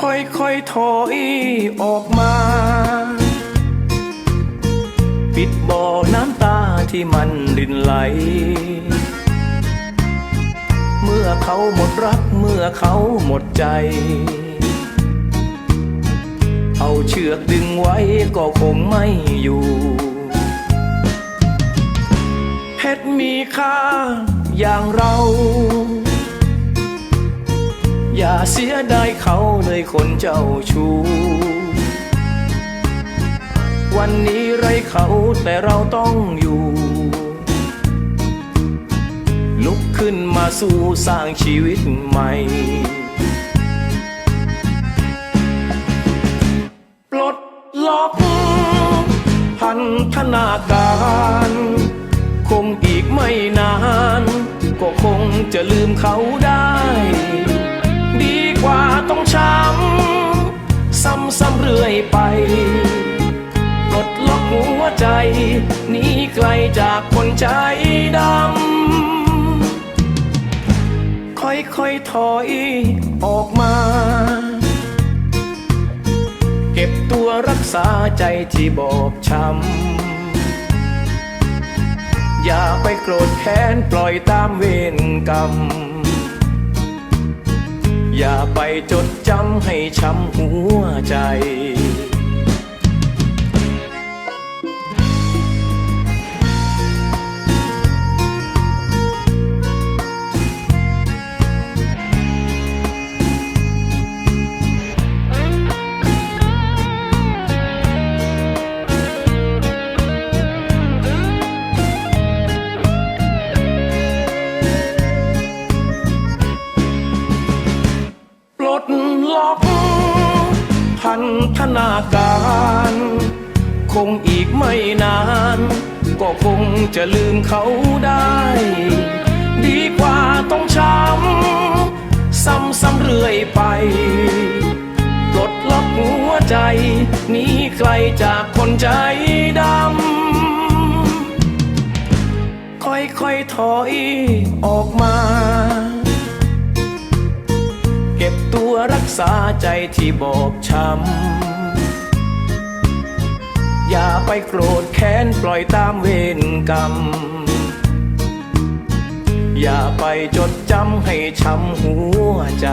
ค่อยๆถอยออกมา ปิดบ่อน้ำตาที่มันรินไหล เมื่อเขาหมดรักเมื่อเขาหมดใจ เอาเชือกดึงไว้ก็คงไม่อยู่เพชรมีค่าอย่างเรา อย่าเสียดายเขาเลยคนเจ้าชู้ วันนี้ไรเขาแต่เราต้องอยู่ ลุกขึ้นมาสู้สร้างชีวิตใหม่ปลดล็อกพันธนาการคงอีกไม่นาน ก็คงจะลืมเขาได้ ไปปลดล็อกหัวใจหนีไกลจากคนใจดำ ค่อยๆถอยออกมา เก็บตัวรักษาใจที่บอบช้ำ อย่าไปโกรธแค้นปล่อยตามเวรกรรมอย่าไปจดจำให้ช้ำหัวใจ พันธนาการ คงอีกไม่นาน ก็คงจะลืมเขาได้ ดีกว่าต้องช้ำ ซ้ำๆเรื่อยไปปลดล็อกหัวใจหนีไกลจากคนใจดำ ค่อยๆถอยออกมา รักษาใจที่บอบช้ำ อย่าไปโกรธแค้นปล่อยตามเวรกรรม อย่าไปจดจำให้ช้ำหัวใจ